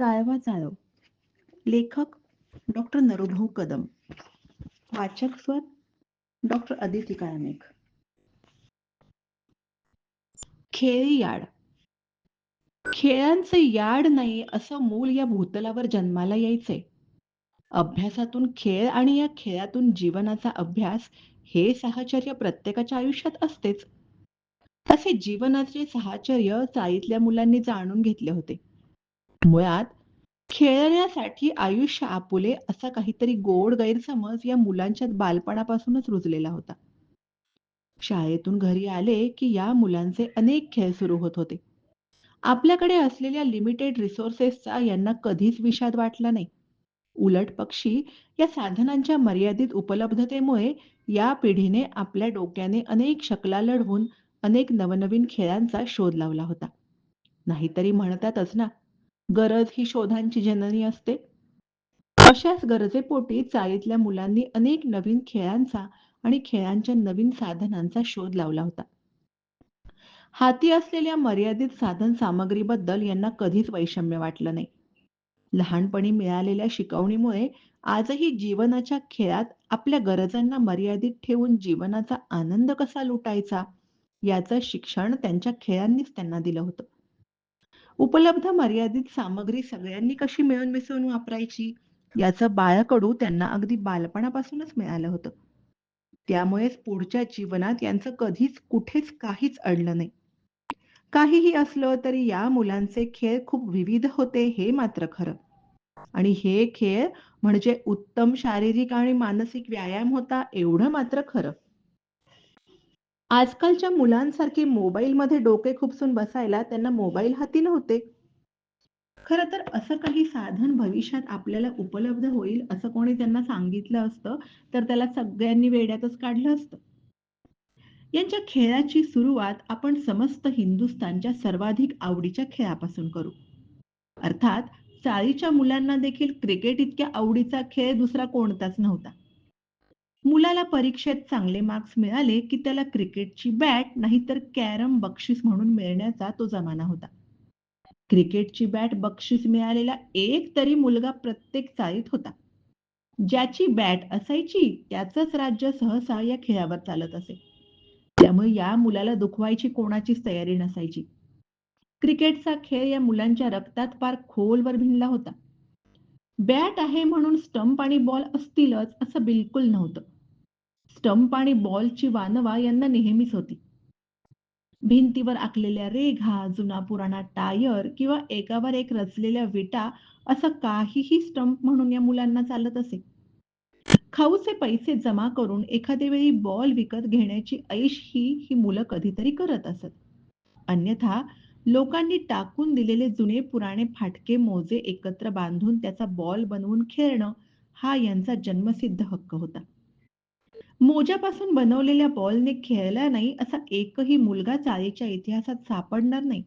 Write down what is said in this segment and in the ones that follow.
चाळवा चाळव. लेखक डॉक्टर नरोभाऊ कदम. वाचक स्वर डॉक्टर अदिती काळमेघ. खेळी याड. खेळांचे याड नाही असं मूल या भूतलावर जन्माला यायचे. अभ्यासातून खेळ आणि या खेळातून जीवनाचा अभ्यास हे साहचर्य प्रत्येकाच्या आयुष्यात असतेच. असे जीवनाचे साहचर्य चाळीतल्या मुलांनी जाणून घेतले होते. मुळात खेळण्यासाठी आयुष्य आपुले असा काहीतरी गोड गैरसमज या मुलांच्या बालपणापासूनच रुजलेला होता. शाळेतून घरी आले की या मुलांचे अनेक खेळ सुरू होत होते. आपल्याकडे असलेल्या लिमिटेड रिसोर्सेसचा यांना कधीच विषाद वाटला नाही. उलट पक्षी या साधनांच्या मर्यादित उपलब्धतेमुळे या पिढीने आपल्या डोक्याने अनेक शकला लढवून अनेक नवनवीन खेळांचा शोध लावला होता. नाहीतरी म्हणतातच ना गरज ही शोधांची जननी असते. अशाच गरजेपोटी चाळीतल्या मुलांनी अनेक नवीन खेळांचा आणि खेळांच्या नवीन साधनांचा शोध लावला होता. हाती असलेल्या मर्यादित साधन सामग्रीबद्दल यांना कधीच वैषम्य वाटलं नाही. लहानपणी मिळालेल्या शिकवणीमुळे आजही जीवनाच्या खेळात आपल्या गरजांना मर्यादित ठेवून जीवनाचा आनंद कसा लुटायचा याचं शिक्षण त्यांच्या खेळांनीच त्यांना दिलं होतं. उपलब्ध मर्यादित सामग्री सगळ्यांनी कशी मिळून मिसळून वापरायची? याचं बाळकडू त्यांना अगदी बालपणापासूनच मिळालं होतं. त्यामुळेच पुढच्या जीवनात यांचं कधीच कुठेच काहीच अडलं नाही. काहीही असलं तरी या मुलांचे खेळ खूप विविध होते हे मात्र खरं. आणि हे खेळ म्हणजे उत्तम शारीरिक आणि मानसिक व्यायाम होता एवढं मात्र खरं. आजकालच्या मुलांसारखे मोबाईलमध्ये डोके खुपसून बसायला त्यांना मोबाईल हाती नव्हते. खर तर असं काही साधन भविष्यात आपल्याला उपलब्ध होईल असं कोणी त्यांना सांगितलं असतं तर त्याला सगळ्यांनी वेड्यातच काढलं असतं. यांच्या खेळाची सुरुवात आपण समस्त हिंदुस्थानच्या सर्वाधिक आवडीच्या खेळापासून करू. अर्थात चाळीच्या मुलांना देखील क्रिकेट इतक्या आवडीचा खेळ दुसरा कोणताच नव्हता. मुलाला परीक्षेत चांगले मार्क्स मिळाले की त्याला क्रिकेटची बॅट नाहीतर कॅरम बक्षीस म्हणून मिळण्याचा तो जमाना होता. क्रिकेटची बॅट बक्षीस मिळालेला एक तरी मुलगा प्रत्येक चाळीत होता. ज्याची बॅट असायची त्याचंच राज्य सहसा या खेळावर चालत असे. त्यामुळे या मुलाला दुखवायची कोणाचीच तयारी नसायची. क्रिकेटचा खेळ या मुलांच्या रक्तात पार खोलवर भिनला होता. बॅट आहे म्हणून स्टंप आणि बॉल असतीलच असं बिलकुल नव्हतं. स्टंप आणि बॉलची वानवा यांना नेहमीच होती. भिंतीवर आखलेल्या रेघा जुना पुराणा टायर किंवा एकावर एक रचलेल्या विटा असं काहीही स्टंप म्हणून या मुलांना चालत असे. खाऊचे पैसे जमा करून एखाद्या वेळी बॉल विकत घेण्याची ऐश ही ही मुलं कधीतरी करत असत. अन्यथा लोकांनी टाकून दिलेले जुने पुराणे फाटके मोजे एकत्र बांधून त्याचा बॉल बनवून खेळणं हा यांचा जन्मसिद्ध हक्क होता. मोजापासून बनवलेल्या बॉलने खेळला नाही असा एकही मुलगा चाळीच्या इतिहासात सापडणार नाही.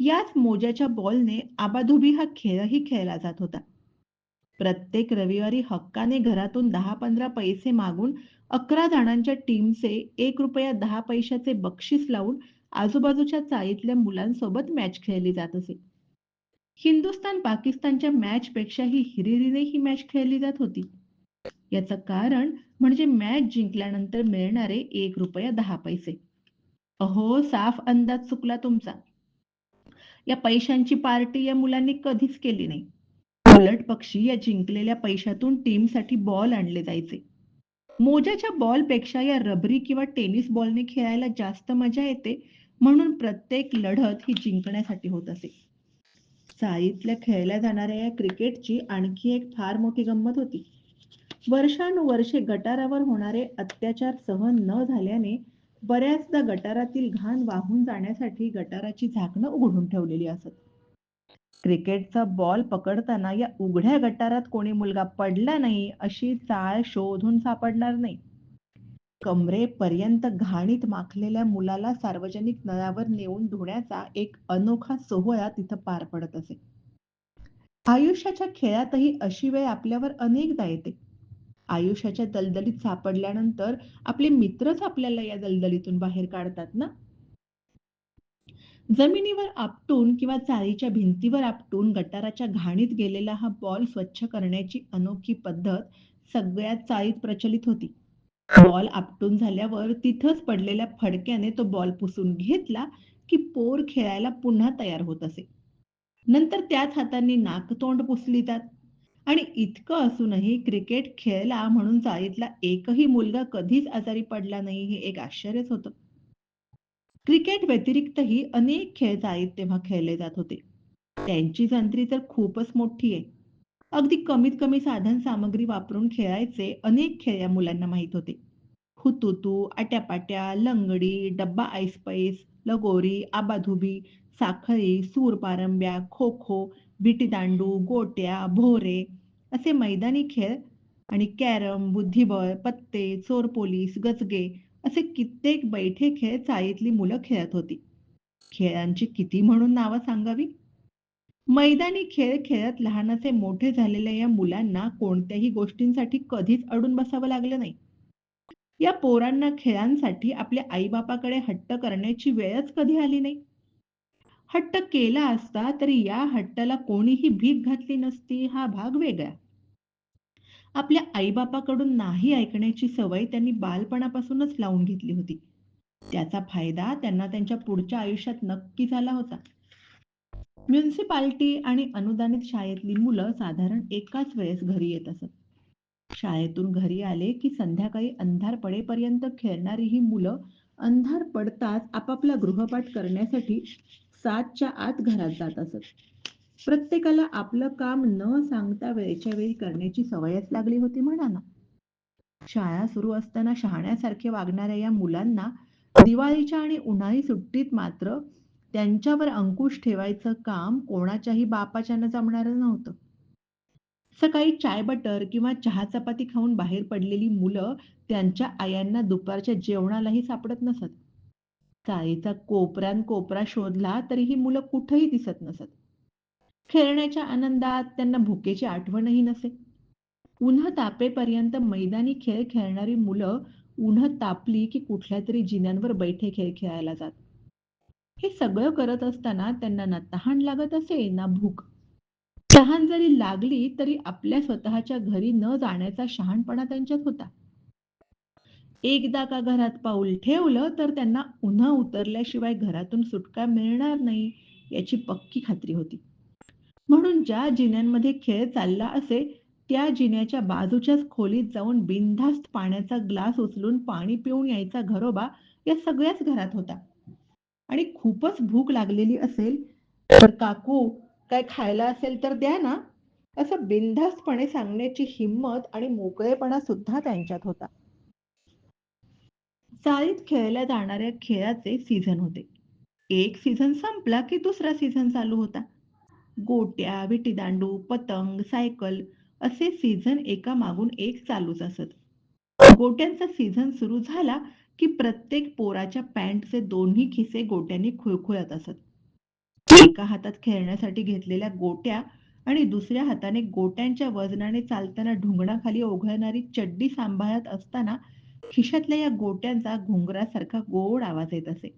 याच मोजाच्या बॉलने आबाधुबी हा खेळही खेळला जात होता. प्रत्येक रविवारी हक्काने घरातून दहा पंधरा पैसे मागून अकरा जणांच्या टीमचे एक रुपया दहा पैशाचे बक्षीस लावून आजूबाजूच्या चाळीतल्या मुलांसोबत मॅच खेळली जात असे. हिंदुस्थान पाकिस्तानच्या मॅच पेक्षाही हिरिरीने ही मॅच खेळली जात होती. याचं कारण म्हणजे मॅच जिंकल्यानंतर मिळणारे एक रुपया दहा पैसे. अहो साफ अंदाज चुकला तुमचा. या पैशांची पार्टी या मुलांनी कधीच केली नाही. उलट पक्षी या जिंकलेल्या पैशातून टीमसाठी बॉल आणले जायचे. मोजाच्या बॉलपेक्षा या रबरी किंवा टेनिस बॉलने खेळायला जास्त मजा येते म्हणून प्रत्येक लढत ही जिंकण्यासाठी होत असे. चाळीतल्या खेळल्या जाणाऱ्या या क्रिकेटची आणखी एक फार मोठी गंमत होती. वर्षानुवर्षे गटारावर होणारे अत्याचार सहन न झाल्याने बऱ्याचदा गटारातील घाण वाहून जाण्यासाठी गटाराची झाकणं उघडून ठेवलेली असत. क्रिकेटचा बॉल पकडताना या उघड्या गटारात कोणी मुलगा पडला नाही अशी चाळ शोधून सापडणार नाही. कमरेपर्यंत घाणीत माखलेल्या मुलाला सार्वजनिक नळावर नेऊन धुण्याचा एक अनोखा सोहळा तिथं पार पडत असे. आयुष्याच्या खेळातही अशी वेळ आपल्यावर अनेकदा येते. आयुष्याच्या दलदलीत सापडल्यानंतर आपले मित्रच आपल्याला या दलदलीतून बाहेर काढतात ना जमिनीवर आपटून किंवा चाळीच्या भिंतीवर आपटून गटाराच्या घाणीत गेलेला हा बॉल स्वच्छ करण्याची अनोखी पद्धत सगळ्यात चाळीत प्रचलित होती. बॉल आपटून झाल्यावर तिथंच पडलेल्या फडक्याने तो बॉल पुसून घेतला, की पोर खेळायला पुन्हा तयार होत असे. नंतर त्याच हातांनी नाक-तोंड पुसली जात आणि इतकं असूनही क्रिकेट खेळला म्हणून चाळीतला एकही मुलगा कधीच आजारी पडला नाही हे एक आश्चर्यच होतं. क्रिकेट व्यतिरिक्तही अनेक खेळ चाळीत तेव्हा खेळले जात होते. त्यांची जंत्री तर खूपच मोठी आहे. अगदी कमीत कमी साधन सामग्री वापरून खेळायचे अनेक खेळ या मुलांना माहीत होते. हुतुतू, आट्यापाट्या, लंगडी, डब्बा ऐसपैस, लगोरी, आबाधुबी, साखळी, सूरपारंब्या, खो-खो, विटीदांडू, गोट्या, भोरे असे मैदानी खेळ आणि कॅरम, बुद्धिबळ, पत्ते, चोर-पोलीस, गजगे असे कित्येक बैठे खेळ चाळीतली मुलं खेळत होती. खेळांची किती म्हणून नावं सांगावी? मैदानी खेळ खेळत लहानाचे मोठे झालेल्या या मुलांना कोणत्याही गोष्टींसाठी कधीच अडून बसावं लागलं नाही. या पोरांना खेळांसाठी आपल्या आईबापाकडे हट्ट करण्याची वेळच कधी आली नाही. हट्ट केला असता तरी या हट्टाला कोणीही भीक घातली नसती हा भाग वेगळा. आपल्या आईबापाकडून नाही ऐकण्याची सवय त्यांनी बालपणापासूनच लावून घेतली होती. त्याचा फायदा त्यांना त्यांच्या पुढच्या आयुष्यात नक्की झाला होता. म्युन्सिपाल्टी आणि अनुदानित शाळेतली मुलं साधारण एकाच वेळेस घरी येत असत. शाळेतून घरी आले की संध्याकाळी अंधार पडेपर्यंत खेळणारी ही मुलं अंधार पडताच आपापला गृहपाठ करण्यासाठी सातच्या आत घरात जात असत. प्रत्येकाला आपलं काम न सांगता वेळच्या वेळी करण्याची सवयच लागली होती म्हणा ना. शाळा सुरू असताना शहाण्यासारखे वागणाऱ्या या मुलांना दिवाळीच्या आणि उन्हाळी सुट्टीत मात्र त्यांच्यावर अंकुश ठेवायचं काम कोणाच्याही बापाच्यानं जमणार नव्हतं. सकाळी चाय बटर किंवा चहा चपाती खाऊन बाहेर पडलेली मुलं त्यांच्या आयांना दुपारच्या जेवणालाही सापडत नसत. चाळीचा कोपरान कोपरा शोधला तरी ही मुलं कुठंही दिसत नसत. खेळण्याच्या आनंदात त्यांना भुकेची आठवणही नसे. उन्हतापेपर्यंत मैदानी खेळ खेळणारी मुलं उन्ह तापली की कुठल्या तरी जिन्यांवर बैठे खेळ खेळायला जात. हे सगळं करत असताना त्यांना ना तहान लागत असे ना भूक. तहान जरी लागली तरी आपल्या स्वतःच्या घरी न जाण्याचा शहाणपणा त्यांच्यात होता. एकदा का घरात पाऊल ठेवलं तर त्यांना उन्हा उतरल्याशिवाय घरातून सुटका मिळणार नाही याची पक्की खात्री होती. म्हणून ज्या जिन्यांमध्ये खेळ चालला असे त्या जिन्याच्या बाजूच्याच खोलीत जाऊन बिनधास्त पाण्याचा ग्लास उचलून पाणी पिऊन यायचा घरोबा या सगळ्याच घरात होता. आणि खूपच भूक लागलेली असेल तर काकू काय खायला असेल तर द्या ना, असं बिनधास्तपणे सांगण्याची हिंमत आणि मोकळेपणा सुद्धा त्यांच्यात होता. चाळीत खेळल्या जाणाऱ्या खेळाचे सीझन होते. एक सीझन संपला की दुसरा सीझन चालू होता. गोट्या, विटीदांडू, पतंग, सायकल असे सीझन एका मागून एक चालूच असत. गोट्यांचा सीझन सुरू झाला की प्रत्येक पोराच्या पॅन्टचे दोन्ही खिसे गोट्यांनी खुळखुळत असत. एका हातात खेळण्यासाठी घेतलेल्या गोट्या आणि दुसऱ्या हाताने गोट्यांच्या वजनाने चालताना ढुंगणाखाली ओघळणारी चड्डी सांभाळत असताना खिशातल्या या गोट्यांचा घुंगरासारखा गोड आवाज येत असे.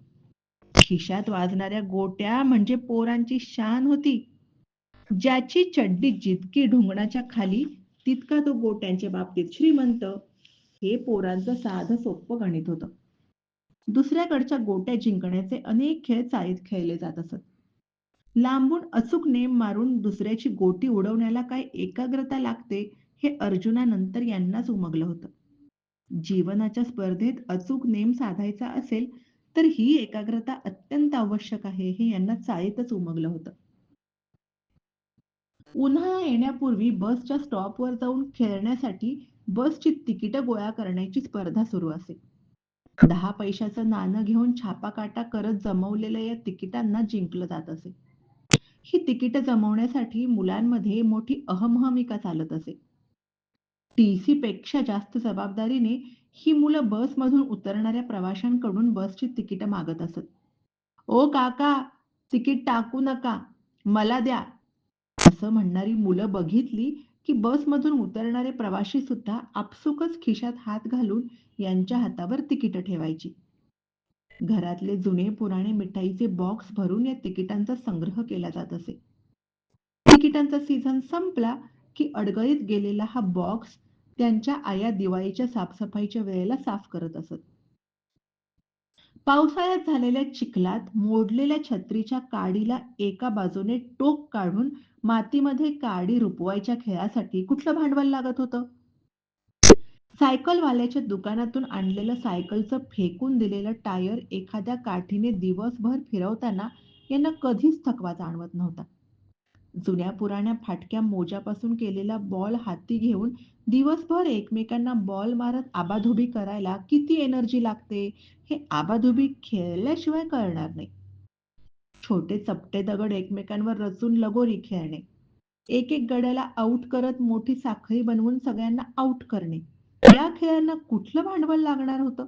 खिशात वाजणाऱ्या गोट्या म्हणजे पोरांची शान होती. ज्याची चड्डी जितकी ढुंगणाच्या खाली तितका तो गोट्यांच्या बाबतीत श्रीमंत हे पोरांचं साधं सोपं गणित होतं. दुसऱ्याकडच्या गोट्या जिंकण्याचे अनेक खेळ चाळीत खेळले जात असत. लांबून अचूक नेम मारून दुसऱ्याची गोटी उडवण्याला काय एकाग्रता लागते हे अर्जुनानंतर यांनाच उमगलं होतं. जीवनाच्या स्पर्धेत अचूक नेम साधायचा असेल तर ही एकाग्रता अत्यंत आवश्यक आहे हे यांना चाळीतच उमगलं होतं. उन्हाळा येण्यापूर्वी बसच्या स्टॉपवर जाऊन खेळण्यासाठी बसची तिकीट गोळा करण्याची स्पर्धा सुरू असे. दहा पैशाचं नाणं घेऊन छापाकाटा करत जमवलेल्या या तिकिटांना जिंकलं जात असे. ही तिकीट जमवण्यासाठी मुलांमध्ये मोठी अहमहमिका चालत असे. टीसी पेक्षा जास्त जबाबदारीने ही मुलं बसमधून उतरणाऱ्या प्रवाशांकडून बसची तिकीट मागत असत. "ओ काका, तिकीट टाकू नका, मला द्या" असं म्हणणारी मुलं बघितली की बसमधून उतरणारे प्रवाशी सुद्धा आपसुकच खिशात हात घालून यांच्या हातावर तिकीट ठेवायची. घरातले जुने पुराणे मिठाईचे बॉक्स भरून या तिकिटांचा संग्रह केला जात असे. तिकिटांचा सीझन संपला की अडगळीत गेलेला हा बॉक्स त्यांच्या आया दिवाळीच्या साफसफाईच्या वेळेला साफ करत असत. पावसाळ्यात झालेल्या चिखलात मोडलेल्या छत्रीच्या काडीला एका बाजूने टोक काढून मातीमध्ये काडी रुपवायच्या खेळासाठी कुठलं भांडवल लागत होतं? सायकलवाल्याच्या दुकानातून आणलेलं सायकलचं फेकून दिलेलं टायर एखाद्या काठीने दिवसभर फिरवताना यांना कधीच थकवा जाणवत नव्हता. जुन्या पुराण्या फाटक्या मोज्यापासून केलेला बॉल हाती घेऊन दिवसभर एकमेकांना बॉल मारत आबाधुबी करायला किती एनर्जी लागते हे आबाधुबी खेळल्याशिवाय कळणार नाही. छोटे चपटे दगड एकमेकांवर रचून लगोरी खेळणे, एक एक गड्याला आऊट करत मोठी साखळी बनवून सगळ्यांना आऊट करणे, या खेळांना कुठलं भांडवल लागणार होतं?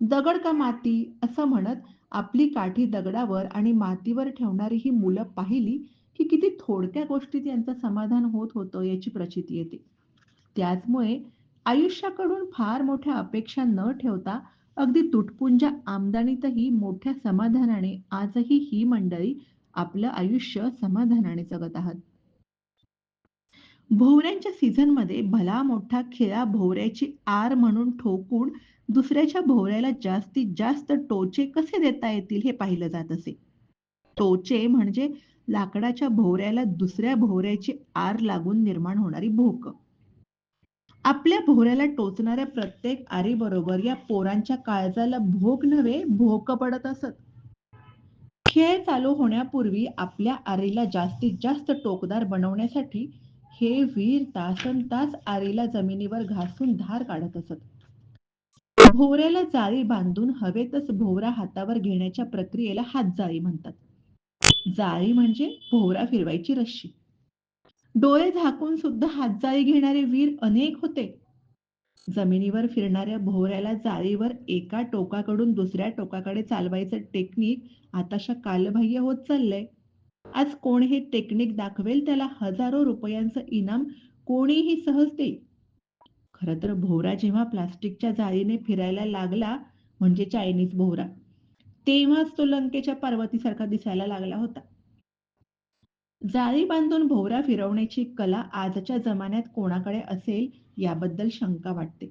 दगड का माती असं म्हणत आपली काठी दगडावर आणि मातीवर ठेवणारी ही मुलं पाहिली की किती थोडक्या गोष्टीत यांचं समाधान होत होतं याची प्रचिती येते. त्याचमुळे आयुष्याकडून फार मोठ्या अपेक्षा न ठेवता अगदी तुटपुंज्या आमदानीतही मोठ्या समाधानाने आजही ही मंडळी आपलं आयुष्य समाधानाने जगत आहात. भोवऱ्यांच्या सीझनमध्ये भला मोठा खिळा भोवऱ्याची आर म्हणून ठोकून दुसऱ्याच्या भोवऱ्याला जास्तीत जास्त टोचे कसे देता येतील हे पाहिलं जात असे. टोचे म्हणजे लाकडाच्या भोवऱ्याला दुसऱ्या भोवऱ्याची आर लागून निर्माण होणारी भोक. आपल्या भोवऱ्याला टोचणाऱ्या प्रत्येक आरीबरोबर या पोरांच्या काळजाला भोक नव्हे भोक पडत असत. खेळ चालू होण्यापूर्वी आपल्या आरीला जास्तीत जास्त टोकदार बनवण्यासाठी हे वीर तासनतास आरीला जमिनीवर घासून धार काढत असत. भोवऱ्याला जाळी बांधून हवेतच भोवरा हातावर घेण्याच्या प्रक्रियेला हातजाळी म्हणतात. जाळी म्हणजे भोवरा फिरवायची रश्शी. डोळे झाकून सुद्धा हातजाळी घेणारे वीर अनेक होते. जमिनीवर फिरणाऱ्या भोवऱ्याला जाळीवर एका टोकाकडून दुसऱ्या टोकाकडे चालवायचं टेक्निक आताशा कालबाह्य होत चाललंय. आज कोण हे टेक्निक दाखवेल त्याला हजारो रुपयांचं इनाम कोणीही सहज देईल. खरं तर भोवरा जेव्हा प्लास्टिकच्या जाळीने फिरायला लागला म्हणजे चायनीज भोवरा, तेव्हाच तो लंकेच्या पार्वतीसारखा दिसायला लागला होता. जाळी बांधून भोवरा फिरवण्याची कला आजच्या जमान्यात कोणाकडे असेल याबद्दल शंका वाटते.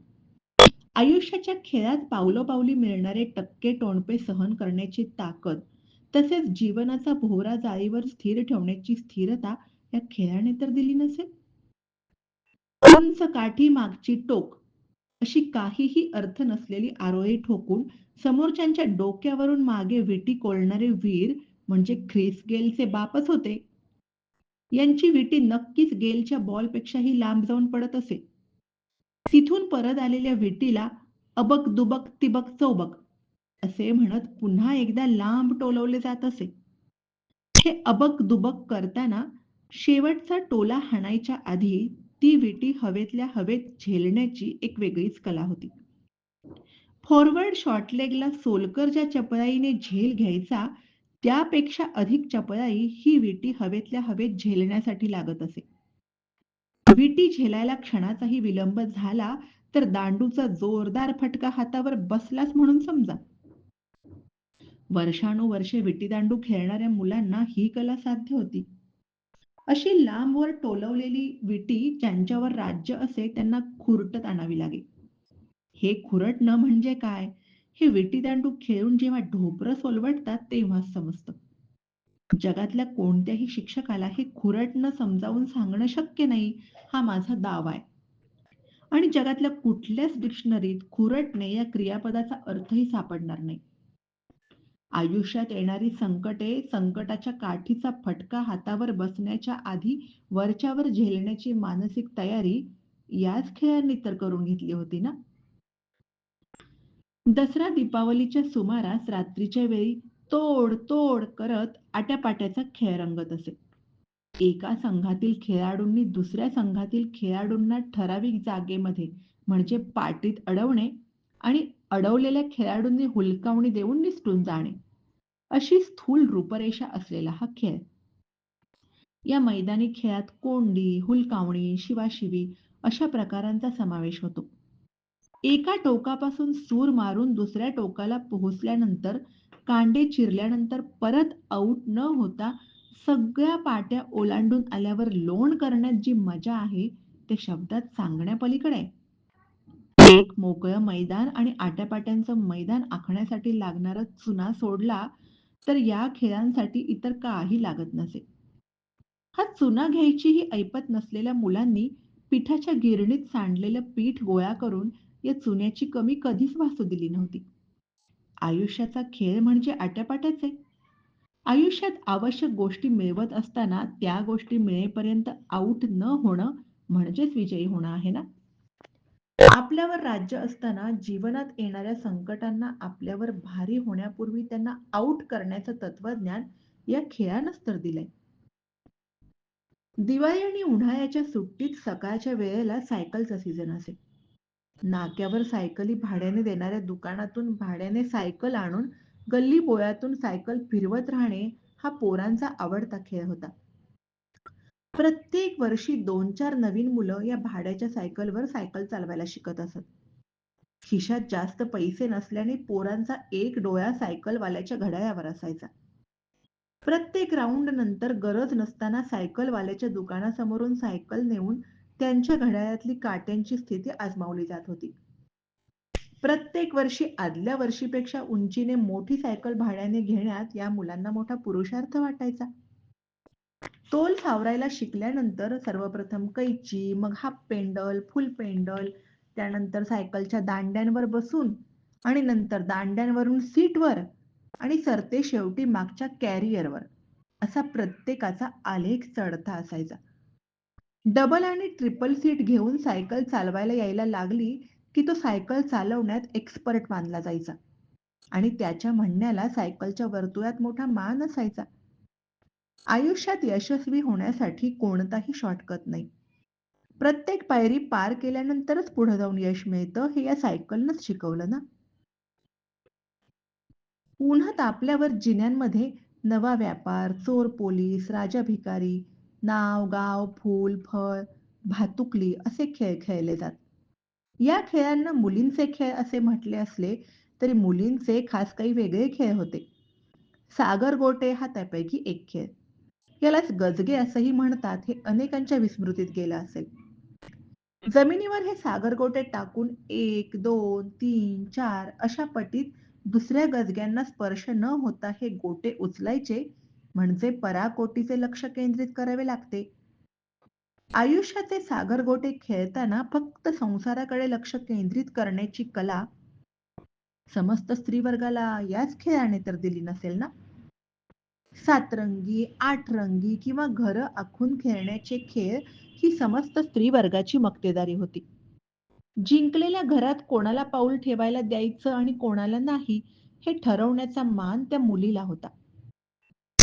आयुष्याच्या खेळात पावलोपावली मिळणारे टक्के-टोणपे सहन करण्याची ताकद तसेच जीवनाचा भोवरा जाळीवर स्थिर ठेवण्याची स्थिरता या खेळाने तर दिली नसेल? उंच काठी मागची टोक अशी काहीही अर्थ नसलेली आरोळी ठोकून समोरच्यांच्या डोक्यावरून मागे विटी कोलणारे वीर म्हणजे ख्रिस गेलचे बापच होते. यांची विटी नक्कीच गेलच्या बॉलपेक्षाही लांब जाऊन पडत असे. तिथून परत आलेल्या विटीला अबक दुबक तिबक चौबक असे म्हणत पुन्हा एकदा लांब टोलवले जात असे. हे अबक दुबक करताना शेवटचा टोला हाणायच्या आधी ती विटी हवेतल्या हवेत झेलण्याची एक वेगळीच कला होती. फॉरवर्ड शॉर्टलेगला सोलकर ज्या चपळाईने झेल घ्यायचा त्यापेक्षा अधिक चपळाई ही विटी हवेतल्या हवेत झेलण्यासाठी लागत असे. विटी झेलायला क्षणाचाही विलंब झाला तर दांडूचा जोरदार फटका हातावर बसलाच म्हणून समजा. वर्षानुवर्षे विटीदांडू खेळणाऱ्या मुलांना ही कला साध्य होती. अशी लांबवर टोलवलेली विटी ज्यांच्यावर राज्य असे त्यांना खुरटत आणावी लागे. हे खुरटणं म्हणजे काय हे विटीदांडू खेळून जेव्हा ढोबरं सोलवटतात तेव्हाच समजतं. जगातल्या कोणत्याही शिक्षकाला हे खुरटणं समजावून सांगणं शक्य नाही हा माझा दावा आहे. आणि जगातल्या कुठल्याच डिक्शनरीत खुरटणे या क्रियापदाचा अर्थही सापडणार नाही. आयुष्यात येणारी संकटे, संकटाच्या काठीचा फटका हातावर बसण्याच्या आधी वरच्यावर झेलण्याची मानसिक तयारी याच खेळांनी तर करून घेतली होती ना? दसरा दीपावलीच्या सुमारास रात्रीच्या वेळी तोड तोड करत आट्यापाट्याचा खेळ रंगत असे. एका संघातील खेळाडूंनी दुसऱ्या संघातील खेळाडूंना ठराविक जागेमध्ये म्हणजे पाटीत अडवणे आणि अडवलेल्या खेळाडूंनी हुलकावणी देऊन निसटून जाणे अशी स्थूल रूपरेषा असलेला हा खेळ. या मैदानी खेळात कोंडी, हुलकावणी, शिवाशिवी अशा प्रकारांचा समावेश होतो. एका टोकापासून सूर मारून दुसऱ्या टोकाला पोहोचल्यानंतर, कांडे चिरल्यानंतर परत आऊट न होता सगळ्या पाट्या ओलांडून आल्यावर लोण करण्यात जी मजा आहे, ते शब्दात सांगण्यापलीकडे आहे. एक मोकळं मैदान आणि आट्यापाट्यांचं मैदान आखण्यासाठी लागणारा चुना सोडला, तर या खेळांसाठी इतर काही लागत नसे. हा चुना घ्यायचीही ऐपत नसलेल्या मुलांनी पिठाच्या गिरणीत सांडलेलं पीठ गोळा करून या चुन्याची कमी कधीच भासू दिली नव्हती. आयुष्याचा खेळ म्हणजे आट्यापाट्याचे. आयुष्यात आवश्यक गोष्टी मिळवत असताना त्या गोष्टी मिळेपर्यंत आऊट न होणं म्हणजेच विजयी होणं आहे ना? आपल्यावर राज्य असताना जीवनात येणाऱ्या संकटांना आपल्यावर भारी होण्यापूर्वी त्यांना आऊट करण्याचं तत्वज्ञान या खेळानंच तर दिलंय. दिवाळी आणि उन्हाळ्याच्या सुट्टीत सकाळच्या वेळेला सायकलचा सीझन असे. नाक्यावर सायकली भाड्याने देणाऱ्या दुकानातून भाड्याने सायकल आणून गल्ली बोळ्यातून सायकल फिरवत राहणे हा पोरांचा आवडता खेळ होता. प्रत्येक वर्षी दोन-चार नवीन मुलं या भाड्याच्या सायकलवर सायकल चालवायला शिकत असत. खिशात जास्त पैसे नसल्याने पोरांचा एक डोळा सायकलवाल्याच्या घड्याळावर असायचा. प्रत्येक राऊंड नंतर गरज नसताना सायकलवाल्याच्या दुकानासमोरून सायकल नेऊन त्यांच्या घड्याळातली काट्यांची स्थिती आजमावली जात होती. प्रत्येक वर्षी आदल्या वर्षीपेक्षा उंचीने मोठी सायकल भाड्याने घेण्यात या मुलांना मोठा पुरुषार्थ वाटायचा. तोल सावरायला शिकल्यानंतर सर्वप्रथम कैची, मग हाफ पेंडल, फुल पेंडल, त्यानंतर सायकलच्या दांड्यांवर बसून आणि नंतर दांड्यांवरून सीटवर आणि सरते शेवटी मागच्या कॅरियरवर असा प्रत्येकाचा आलेख चढता असायचा. डबल आणि ट्रिपल सीट घेऊन सायकल चालवायला यायला लागली की तो सायकल चालवण्यात एक्सपर्ट मानला जायचा आणि त्याच्या म्हणण्याला सायकलच्या वर्तुळात मोठा मान असायचा. आयुष्यात यशस्वी होण्यासाठी कोणताही शॉर्टकट नाही. प्रत्येक पायरी पार केल्यानंतरच पुढे जाऊन यश मिळतं हे या सायकलनंच शिकवलं ना. उन्हात तापल्यावर जिन्यांमध्ये नवा व्यापार, चोर पोलीस, राजा भिकारी, नाव, गाव, फूल, फळ, भातुकली असे खेळ खेळले जात. या खेळांना मुलींचे खेळ असे म्हटले असले तरी मुलींचे खास काही वेगळे खेळ होते. सागर गोटे हा त्यापैकी एक खेळ. यालाच गजगे असंही म्हणतात हे अनेकांच्या विस्मृतीत गेलं असेल. जमिनीवर हे सागर गोटे टाकून एक, दोन, तीन, चार अशा पटीत दुसऱ्या गजग्यांना स्पर्श न होता हे गोटे उचलायचे म्हणजे पराकोटीचे लक्ष केंद्रित करावे लागते. आयुष्याचे सागर गोटे खेळताना फक्त संसाराकडे लक्ष केंद्रित करण्याची कला समस्त स्त्रीवर्गाला याच खेळाने तर दिली नसेल ना? सातरंगी, आठरंगी किंवा घर आखून खेळण्याचे खेळ ही समस्त स्त्रीवर्गाची मक्तेदारी होती. जिंकलेल्या घरात कोणाला पाऊल ठेवायला द्यायचं आणि कोणाला नाही हे ठरवण्याचा मान त्या मुलीला होता.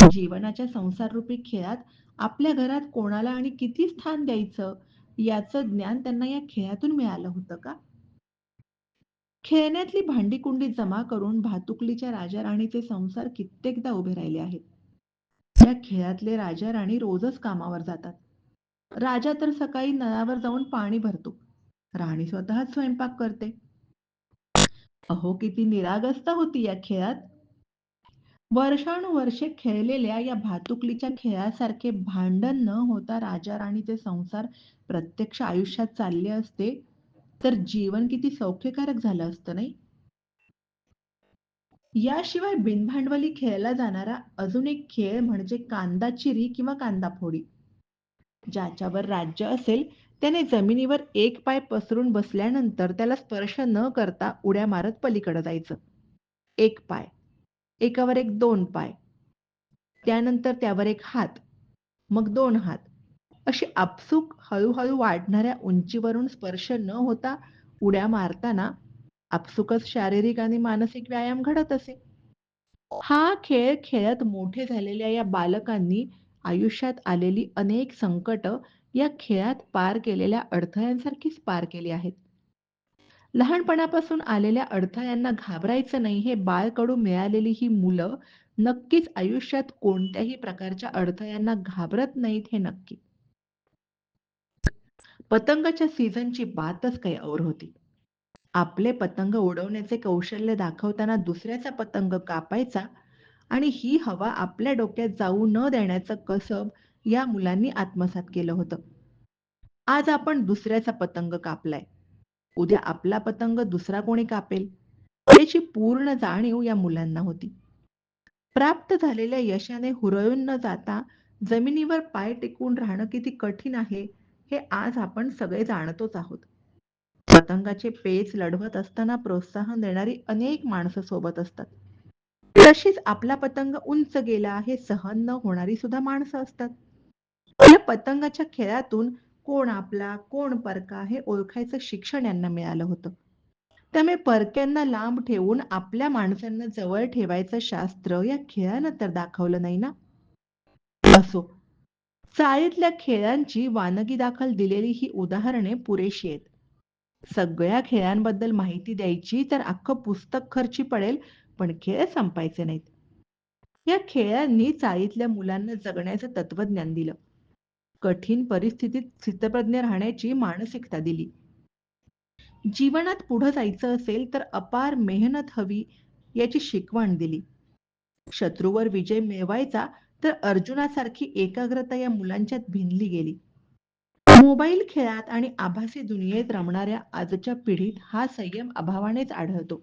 जीवनाच्या संसाररूपी खेळात आपल्या घरात कोणाला आणि किती स्थान द्यायचं याचं ज्ञान त्यांना या खेळातून मिळालं होतं का? खेळण्यातली भांडी-कुंडी जमा करून भातुकलीच्या राजा-राणीचे संसार कित्येकदा उभे राहिले आहेत. या खेळातले राजा-राणी रोजच कामावर जातात. राजा तर सकाळी नळावर जाऊन पाणी भरतो. राणी स्वतःच स्वयंपाक करते. अहो किती निरागसता होती या खेळात. वर्षानुवर्षे खेळलेल्या या भातुकलीच्या खेळासारखे भांडण न होता राजा-राणीचे संसार प्रत्यक्ष आयुष्यात चालले असते तर जीवन किती सौख्यकारक झालं असतं नाही? याशिवाय बिनभांडवली खेळला जाणारा अजून एक खेळ म्हणजे कांदाचिरी किंवा कांदा फोडी ज्याच्यावर राज्य असेल त्याने जमिनीवर एक पाय पसरून बसल्यानंतर त्याला स्पर्श न करता उड्या मारत पलीकडे जायचं. एक पाय, एकावर एक दोन पाय, त्यानंतर त्यावर एक हात, मग दोन हात अशी आपसूक हळूहळू वाढणाऱ्या उंचीवरून स्पर्श न होता उड्या मारताना आपसुकच शारीरिक आणि मानसिक व्यायाम घडत असे. हा खेळ खेळत मोठे झालेल्या या बालकांनी आयुष्यात आलेली अनेक संकट या खेळात पार केलेल्या अडथळ्यांसारखीच पार केली आहेत. लहानपणापासून आलेल्या अडथळ्यांना घाबरायचं नाही हे बाळकडू मिळालेली ही मुलं नक्कीच आयुष्यात कोणत्याही प्रकारच्या अडथळ्यांना घाबरत नाहीत हे नक्की. पतंगाच्या सीझनची बातच काही और होती. आपले पतंग उडवण्याचे कौशल्य दाखवताना दुसऱ्याचा पतंग कापायचा आणि ही हवा आपल्या डोक्यात जाऊ न देण्याचं कसब या मुलांनी आत्मसात केलं होतं. आज आपण दुसऱ्याचा पतंग कापलाय. उद्या आपला पतंग दुसरा कोणी कापेल, याची पूर्ण जाणीव या मुलांना होती. प्राप्त झालेल्या यशाने हुरळून न जाता जमिनीवर पाय टेकून राहणं किती कठीण आहे, हे आज आपण सगळे जाणतोच आहोत. पतंगाचे पेच लढवत असताना प्रोत्साहन देणारी अनेक माणसं सोबत असतात. तशीच आपला पतंग उंच गेला हे सहन न होणारी सुद्धा माणसं असतात. या पतंगाच्या खेळातून कोण आपला, कोण परका हे ओळखायचं शिक्षण यांना मिळालं होतं. त्यामुळे परक्यांना लांब ठेवून आपल्या माणसांना जवळ ठेवायचं शास्त्र या खेळानं तर दाखवलं नाही ना? असो, चाळीतल्या खेळांची वानगी दाखल दिलेली ही उदाहरणे पुरेशी आहेत. सगळ्या खेळांबद्दल माहिती द्यायची तर अख्खं पुस्तक खर्ची पडेल, पण खेळ संपायचे नाहीत. या खेळांनी चाळीतल्या मुलांना जगण्याचं तत्वज्ञान दिलं. कठीण परिस्थितीत स्थितप्रज्ञ राहण्याची मानसिकता दिली. जीवनात पुढं जायचं असेल तर अपार मेहनत हवी याची शिकवण दिली. शत्रूवर विजय मिळवायचा तर अर्जुनासारखी एकाग्रता या मुलांच्यात भिनली गेली. मोबाईल खेळात आणि आभासी दुनियेत रमणाऱ्या आजच्या पिढीत हा संयम अभावानेच आढळतो.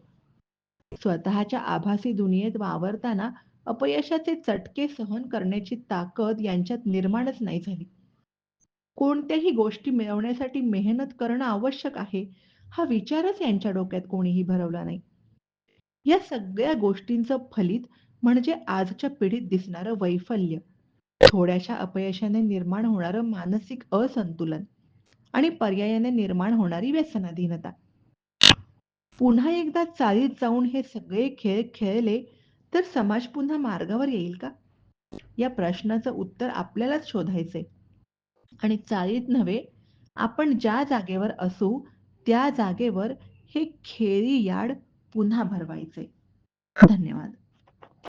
स्वतःच्या आभासी दुनियेत वावरताना अपयशाचे चटके सहन करण्याची ताकद यांच्यात निर्माणच नाही झाली. कोणत्याही गोष्टी मिळवण्यासाठी मेहनत करणं आवश्यक आहे, हा विचारच यांच्या डोक्यात कोणीही भरवला नाही. या सगळ्या गोष्टींचं फलित म्हणजे आजच्या पिढीत दिसणारं वैफल्य, थोड्याशा अपयशाने निर्माण होणारं मानसिक असंतुलन आणि पर्यायाने निर्माण होणारी व्यसनाधीनता. पुन्हा एकदा चाळीत जाऊन हे सगळे खेळ खेळले तर समाज पुन्हा मार्गावर येईल का? या प्रश्नाचं उत्तर आपल्यालाच शोधायचंय. आणि चाळीत नव्हे, आपण ज्या जागेवर असू त्या जागेवर हे खेळी याड पुन्हा भरवायचे धन्यवाद.